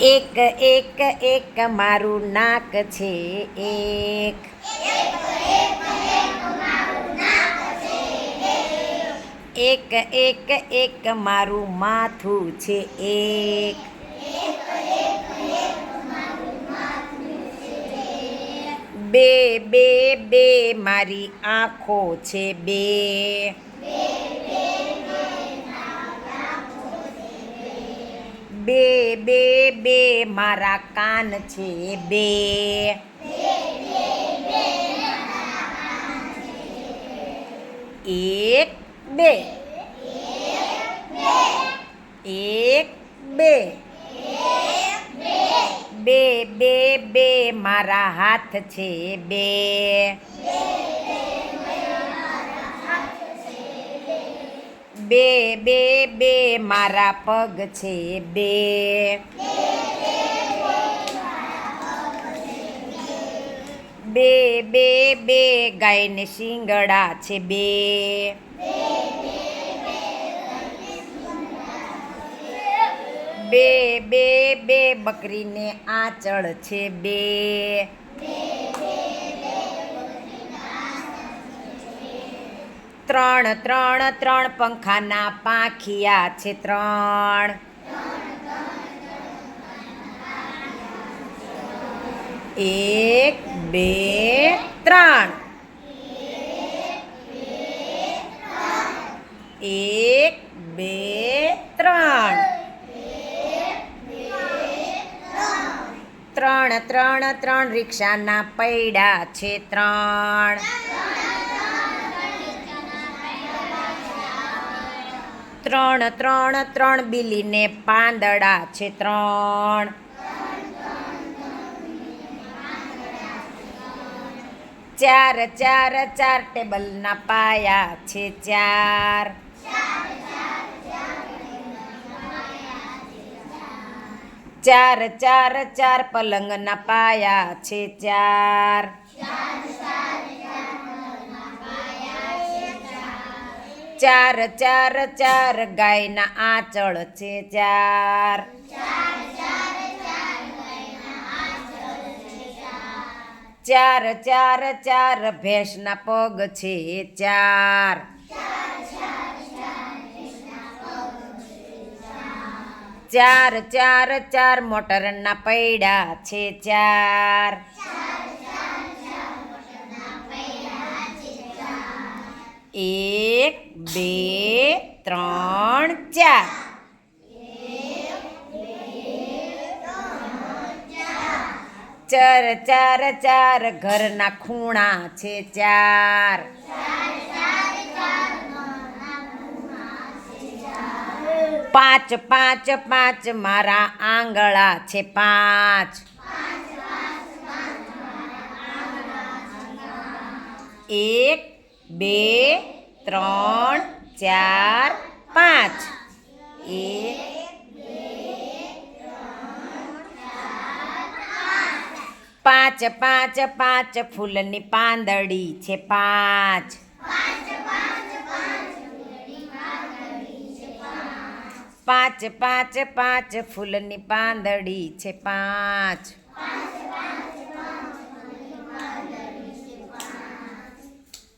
એક એક એક મારું નાક છે, એક. એક એક એક મારું માથું છે, એક. બે બે બે મારી આંખો છે, બે. બે બે બે, મારા કાન છે બે. એક બે. એક, બે. બે બે બે, મારા હાથ છે બે. બે બે બે, મારા પગ છે, બે. બે બે બે, ગાયને શિંગડા છે, બે. બે બે બે, બકરીને આંચળ છે, બે. ત્રણ ત્રણ ત્રણ પંખાના પાંખિયા છે ત્રણ. એક, બે, ત્રણ. એક, બે, ત્રણ. ત્રણ ત્રણ ત્રણ રિક્ષાના પૈડા છે ત્રણ. ત્રણ ત્રણ ત્રણ બિલીને પાંદડા છે ત્રણ. ચાર ચાર ચાર ટેબલના પાયા છે ચાર. ચાર ચાર ચાર પલંગના પાયા છે ચાર. ચાર ચાર ચાર, ગાયના આંચળ છે ચાર. ચાર ચાર ચાર, ભેંસના પગ છે ચાર. ચાર ચાર ચાર, મોટરના પૈડા છે ચાર. એક, બે, ત્રણ, ચાર. ચાર ચાર ચાર. ઘરના ખૂણા છે ચાર. પાંચ પાંચ પાંચ. મારા આંગળા છે પાંચ. એક બે, ત્રણ, ચાર, પાંચ. એક પાંચ પાંચ પાંચ ફૂલની પાંદડી છે પાંચ. પાંચ પાંચ પાંચ ફૂલની પાંદડી છે પાંચ.